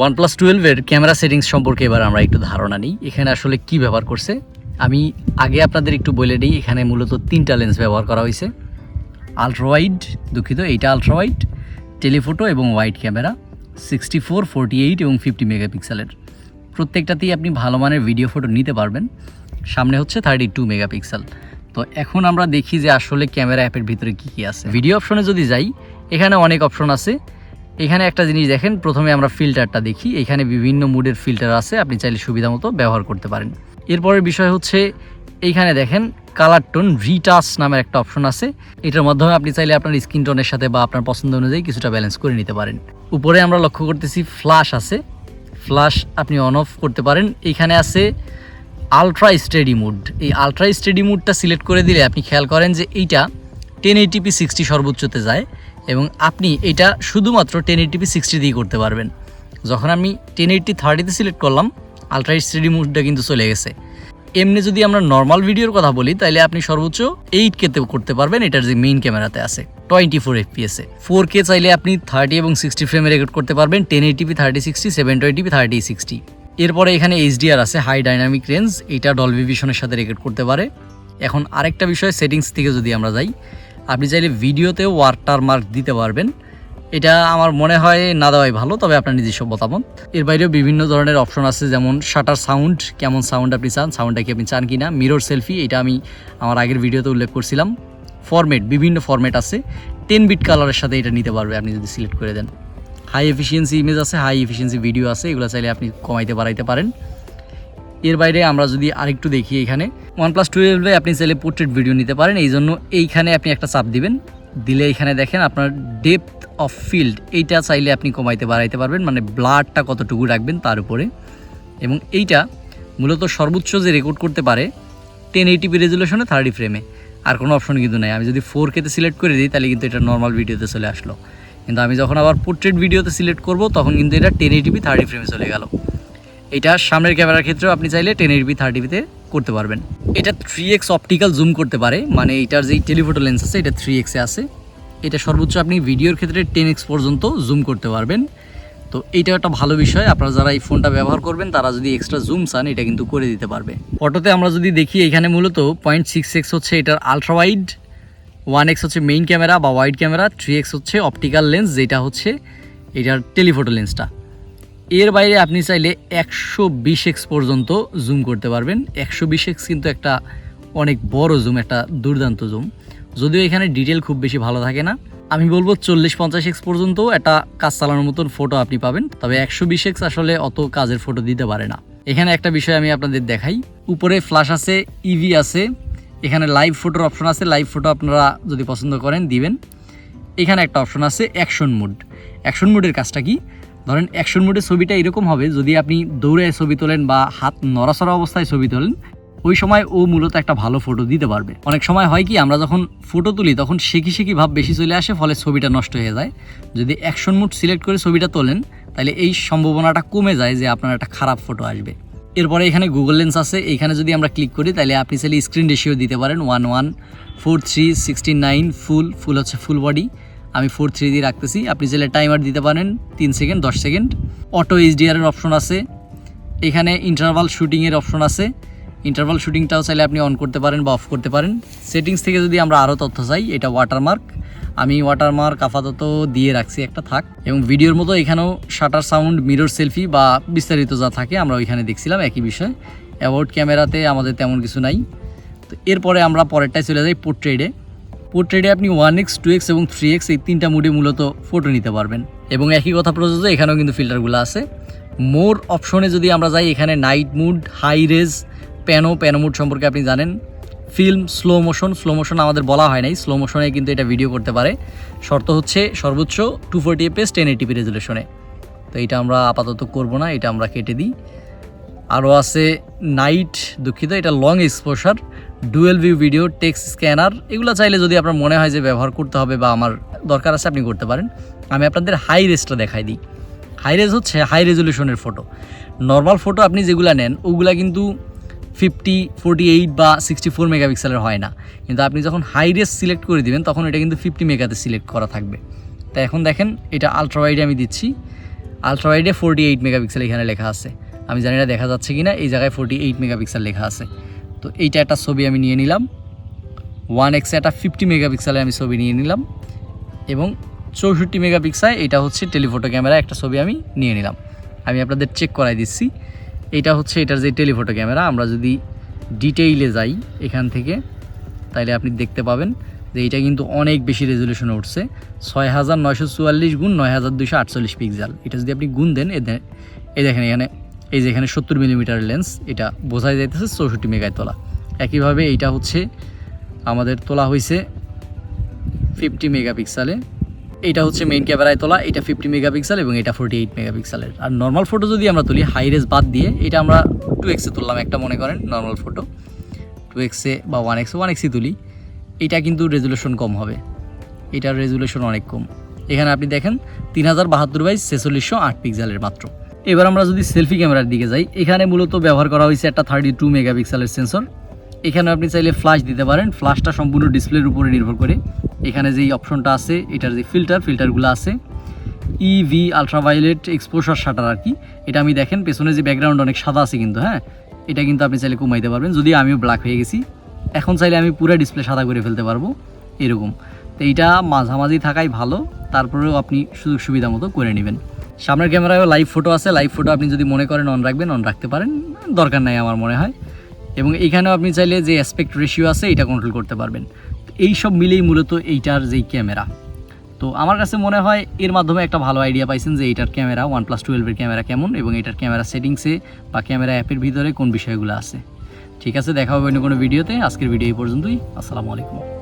OnePlus টুয়েলভের camera settings সম্পর্কে এবার আমরা একটু ধারণা নিই। এখানে আসলে কি ব্যবহার করছে? আমি আগে আপনাদের একটু বলে দিই, এখানে মূলত তিনটা লেন্স ব্যবহার করা হয়েছে। আলট্রাওয়াইড দুঃখিত, এইটা আলট্রাওয়াইড টেলিফোটো এবং wide camera sixty four forty eight এবং ফিফটি মেগাপিক্সেলের প্রত্যেকটাতেই আপনি ভালো মানের ভিডিও ফটো নিতে পারবেন। সামনে হচ্ছে থার্টি টু মেগাপিক্সেল তো এখন আমরা দেখি যে আসলে ক্যামেরা অ্যাপের ভিতরে কী কী আছে। ভিডিও অপশনে যদি যাই, এখানে অনেক অপশন আছে। এখানে একটা জিনিস দেখেন, প্রথমে আমরা ফিল্টারটা দেখি। এখানে বিভিন্ন মুডের ফিল্টার আছে, আপনি চাইলে সুবিধা মতো ব্যবহার করতে পারেন। এরপরের বিষয় হচ্ছে, এইখানে দেখেন কালার টোন রিটাচ নামের একটা অপশন আছে। এটার মাধ্যমে আপনি চাইলে আপনার স্কিন টোনের সাথে বা আপনার পছন্দ অনুযায়ী কিছুটা ব্যালেন্স করে নিতে পারেন। উপরে আমরা লক্ষ্য করতেছি ফ্লাশ আছে। ফ্লাশ আপনি অন অফ করতে পারেন। এইখানে আছে আলট্রা স্টেডি মুড এই আলট্রা স্টেডি মুডটা সিলেক্ট করে দিলে আপনি খেয়াল করেন যে এইটা টেন এইটিপি সিক্সটি সর্বোচ্চতে যায়। এবং আপনি এটা শুধুমাত্র টেন এইটিপি সিক্সটি দিয়ে করতে পারবেন। যখন আমি টেন এইটটি থার্টিতে সিলেক্ট করলাম আলট্রা স্টেডি মুডটা কিন্তু চলে গেছে। এমনি যদি আমরা নর্মাল ভিডিওর কথা বলি তাহলে আপনি সর্বোচ্চ এইট কেতে করতে পারবেন, এটার যে মেইন ক্যামেরাতে আছে টোয়েন্টি ফোর এফপিএসে ফোর কে চাইলে আপনি থার্টি এবং সিক্সটি ফ্রেমে রেকর্ড করতে পারবেন ten eighty p thirty sixty seven twenty p thirty sixty এরপরে এখানে এইচডিআর আছে হাই ডাইনামিক রেঞ্জ এটা ডলবি ভিশনের সাথে রেকর্ড করতে পারে। এখন আরেকটা বিষয় সেটিংস থেকে যদি আমরা যাই আপনি চাইলে ভিডিওতেও ওয়াটার মার্ক দিতে পারবেন। এটা আমার মনে হয় না দেওয়াই ভালো, তবে আপনার নিজস্ব মতামত। এর বাইরেও বিভিন্ন ধরনের অপশন আছে, যেমন শাটার সাউন্ড কেমন সাউন্ড আপনি চান সাউন্ডটা কি আপনি চান কি না মিরর সেলফি এটা আমি আমার আগের ভিডিওতে উল্লেখ করছিলাম। ফরম্যাট বিভিন্ন ফরম্যাট আছে। টেন বিট কালারের সাথে এটা নিতে পারবে, আপনি যদি সিলেক্ট করে দেন। হাই এফিসিয়েন্সি ইমেজ আছে হাই এফিসিয়েন্সি ভিডিও আছে, এগুলো চাইলে আপনি কমাইতে বাড়াইতে পারেন। এর বাইরে আমরা যদি আরেকটু দেখি এখানে ওয়ান প্লাস টুয়েলভে আপনি চাইলে পোর্ট্রেট ভিডিও নিতে পারেন এই জন্য এইখানে আপনি একটা চাপ দিবেন। দিলে এখানে দেখেন আপনার ডেপথ অফ ফিল্ড এইটা চাইলে আপনি কমাইতে বাড়াইতে পারবেন মানে ব্লাডটা কতটুকু রাখবেন তার উপরে। এবং এইটা মূলত সর্বোচ্চ যে রেকর্ড করতে পারে টেন এইটিপি রেজুলেশনে থার্টি ফ্রেমে আর কোনো অপশন কিন্তু নাই। আমি যদি ফোর কেতে সিলেক্ট করে দিই, তাহলে কিন্তু এটা নর্মাল ভিডিওতে চলে আসলো। কিন্তু আমি যখন আবার পোর্ট্রেট ভিডিওতে সিলেক্ট করব, তখন কিন্তু এটা টেন এইটিপি থার্টি ফ্রেমে চলে গেল। এটা সামনের ক্যামেরার ক্ষেত্রেও আপনি চাইলে টেন এইটবি থার্টিভিতে করতে পারবেন। এটা থ্রি এক্স অপটিক্যাল জুম করতে পারে মানে এটার যেই টেলিফোটো লেন্স আছে, এটা থ্রি এক্সে আছে। এটা সর্বোচ্চ আপনি ভিডিওর ক্ষেত্রে টেন এক্স পর্যন্ত জুম করতে পারবেন। তো এইটা একটা ভালো বিষয়, আপনারা যারা এই ফোনটা ব্যবহার করবেন, তারা যদি এক্সট্রা জুম চান, এটা কিন্তু করে দিতে পারবে। ফটোতে আমরা যদি দেখি, এখানে মূলত পয়েন্ট সিক্স এক্স হচ্ছে এটার আলট্রা ওয়াইড ওয়ান এক্স হচ্ছে মেইন ক্যামেরা বা ওয়াইড ক্যামেরা থ্রি এক্স হচ্ছে অপটিক্যাল লেন্স যেটা হচ্ছে এটার টেলিফোটো লেন্সটা এর বাইরে আপনি চাইলে একশো বিশ এক্স পর্যন্ত জুম করতে পারবেন। একশো বিশ এক্স কিন্তু একটা অনেক বড় জুম একটা দুর্দান্ত জুম যদিও এখানে ডিটেল খুব বেশি ভালো থাকে না। আমি বলব চল্লিশ পঞ্চাশ এক্স পর্যন্ত একটা কাজ চালানোর মতন ফটো আপনি পাবেন। তবে একশো বিশ এক্স আসলে অত কাজের ফটো দিতে পারে না। এখানে একটা বিষয় আমি আপনাদের দেখাই। উপরে ফ্ল্যাশ আছে ইভি আছে। এখানে লাইভ ফটোর অপশন আছে। লাইভ ফটো আপনারা যদি পছন্দ করেন দিবেন। এখানে একটা অপশন আছে অ্যাকশন মুড অ্যাকশন মুডের কাজটা কি? ধরেন অ্যাকশন মুডের ছবিটা এরকম হবে, যদি আপনি দৌড়ে ছবি তোলেন বা হাত নড়াচড়া অবস্থায় ছবি তোলেন, ওই সময় ও মূলত একটা ভালো ফটো দিতে পারবে। অনেক সময় হয় কি, আমরা যখন ফটো তুলি, তখন শেখি শেখি ভাব বেশি চলে আসে, ফলে ছবিটা নষ্ট হয়ে যায়। যদি অ্যাকশন মুড সিলেক্ট করে ছবিটা তোলেন, তাহলে এই সম্ভাবনাটা কমে যায় যে আপনার একটা খারাপ ফটো আসবে। এরপরে এখানে গুগল লেন্স আছে এখানে যদি আমরা ক্লিক করি, তাহলে আপনি চাইলে স্ক্রিন রেশিও দিতে পারেন one one four three sixty nine full full হচ্ছে ফুল বডি আমি ফোর থ্রি দিয়ে রাখতেছি। আপনি চাইলে টাইমার দিতে পারেন, তিন সেকেন্ড দশ সেকেন্ড অটো এইচডিআরের অপশন আছে। এখানে ইন্টারভাল শুটিংয়ের অপশন আছে। ইন্টারভাল শুটিংটাও চাইলে আপনি অন করতে পারেন বা অফ করতে পারেন। সেটিংস থেকে যদি আমরা আরও তথ্য চাই, এটা ওয়াটারমার্ক আমি ওয়াটারমার্ক আপাতত দিয়ে রাখছি, একটা থাক। এবং ভিডিওর মতো এখানেও শাটার সাউন্ড মিরর সেলফি বা বিস্তারিত যা থাকে, আমরা ওইখানে দেখছিলাম, একই বিষয়। অ্যাওয়ার্ড ক্যামেরাতে আমাদের তেমন কিছু নাই। তো এরপরে আমরা পরেরটায় চলে যাই পোর্ট্রেডে পোর্ট্রেটে আপনি ওয়ান এক্স টু এক্স এবং থ্রি এক্স এই তিনটা মুডে মূলত ফটো নিতে পারবেন। এবং একই কথা প্রযোজ্য এখানেও কিন্তু ফিল্টারগুলো আছে। মোর অপশনে যদি আমরা যাই, এখানে night mode high res pano pano mode সম্পর্কে আপনি জানেন। Film slow motion slow motion আমাদের বলা হয় নাই। স্লো মোশনে কিন্তু এটা ভিডিও করতে পারে। শর্ত হচ্ছে সর্বোচ্চ two forty FPS ten eighty p রেজুলেশনে তো এটা আমরা আপাতত করব না, এটা আমরা কেটে দিই। আরও আছে নাইট দুঃখিত, এটা long exposure dual view video, text scanner, এগুলো চাইলে যদি আপনার মনে হয় যে ব্যবহার করতে হবে বা আমার দরকার আছে, আপনি করতে পারেন। আমি আপনাদের হাই রেসটা দেখাই দিই। হাই রেজ হচ্ছে হাই রেজলিউশনের ফটো নর্মাল ফটো আপনি যেগুলো নেন, ওগুলা কিন্তু ফিফটি ফোরটি এইট বা সিক্সটি ফোর মেগাপিক্সেলের হয় না। কিন্তু আপনি যখন হাই রেস সিলেক্ট করে দিবেন, তখন এটা কিন্তু ফিফটি মেগাতে সিলেক্ট করা থাকবে। তাই এখন দেখেন, এটা আলট্রা ওয়াইডে আমি দিচ্ছি। আলট্রাওয়াইডে ফোরটি এইট মেগাপিক্সেল এখানে লেখা আছে। আমি জানি না দেখা যাচ্ছে কি না এই জায়গায় ফোরটি এইট মেগাপিক্সেল লেখা আছে। তো এইটা একটা ছবি আমি নিয়ে নিলাম। ওয়ান এক্সে একটা ফিফটি মেগাপিক্সেলে আমি ছবি নিয়ে নিলাম এবং চৌষট্টি মেগাপিক্সেল এটা হচ্ছে টেলিফোটো ক্যামেরা একটা ছবি আমি নিয়ে নিলাম। আমি আপনাদের চেক করাই দিচ্ছি। এটা হচ্ছে এটার যে টেলিফোটো ক্যামেরা, আমরা যদি ডিটেইলে যাই এখান থেকে, তাইলে আপনি দেখতে পাবেন যে এটা কিন্তু অনেক বেশি রেজলিউশনে উঠছে। ছয় হাজার নয়শো চুয়াল্লিশ গুণ নয় হাজার দুশো আটচল্লিশ পিক্সেল এটা যদি আপনি গুণ দেন এ দেখেন এখানে এই যে এখানে সত্তর মিলিমিটার লেন্স এটা বোঝাই যাইতেছে চৌষট্টি মেগায় তোলা। একইভাবে এইটা হচ্ছে আমাদের তোলা হয়েছে ফিফটি মেগাপিক্সেলে এটা হচ্ছে মেইন ক্যামেরায় তোলা, এটা ফিফটি মেগাপিক্সেল এবং এটা ফোরটি এইট মেগাপিক্সেলের আর নর্মাল ফটো যদি আমরা তুলি হাই রেস বাদ দিয়ে, এটা আমরা টু এক্সে তুললাম একটা মনে করেন নর্মাল ফটো টু এক্সে বা ওয়ান এক্সে ওয়ান এক্সে তুলি এটা কিন্তু রেজুলেশন কম হবে। এটার রেজুলেশন অনেক কম। এখানে আপনি দেখেন, তিন হাজার বাহাত্তর বাই ছেচল্লিশশো আট পিক্সেলের মাত্র। এবার আমরা যদি সেলফি ক্যামেরার দিকে যাই, এখানে মূলত ব্যবহার করা হয়েছে একটা থার্টি টু মেগাপিক্সেলের সেন্সর এখানে আপনি চাইলে ফ্ল্যাশ দিতে পারেন। ফ্ল্যাশটা সম্পূর্ণ ডিসপ্লের উপরে নির্ভর করে। এখানে যেই অপশনটা আছে, এটার যে ফিল্টার ফিল্টারগুলো আছে ইভি আলট্রাভায়োলেট এক্সপোজার শাটার আর কি, এটা আমি দেখেন, পেছনে যে ব্যাকগ্রাউন্ড অনেক সাদা আছে কিন্তু হ্যাঁ এটা কিন্তু আপনি চাইলে কমাইতে পারবেন। যদি আমিও ব্ল্যাক হয়ে গেছি, এখন চাইলে আমি পুরো ডিসপ্লে সাদা করে ফেলতে পারব, এরকম। তো এইটা মাঝামাঝি থাকাই ভালো, তারপরেও আপনি সুযোগ সুবিধা মতো করে নেবেন। সামনের ক্যামেরায়ও লাইভ ফটো আছে। লাইভ ফটো আপনি যদি মনে করেন অন রাখবেন অন রাখতে পারেন। দরকার নাই আমার মনে হয়। এবং এখানেও আপনি চাইলে যে অ্যাসপেক্ট রেশিও আছে, এটা কন্ট্রোল করতে পারবেন। এই সব মিলেই মূলত এইটার যেই ক্যামেরা। তো আমার কাছে মনে হয় এর মাধ্যমে একটা ভালো আইডিয়া পাইছেন যে এইটার ক্যামেরা ওয়ান প্লাস টুয়েলভের ক্যামেরা কেমন এবং এটার ক্যামেরা সেটিংসে বা ক্যামেরা অ্যাপের ভিতরে কোন বিষয়গুলো আছে। ঠিক আছে, দেখা হবে অন্য কোনো ভিডিওতে আজকের ভিডিও এই পর্যন্তই। আসসালামু আলাইকুম।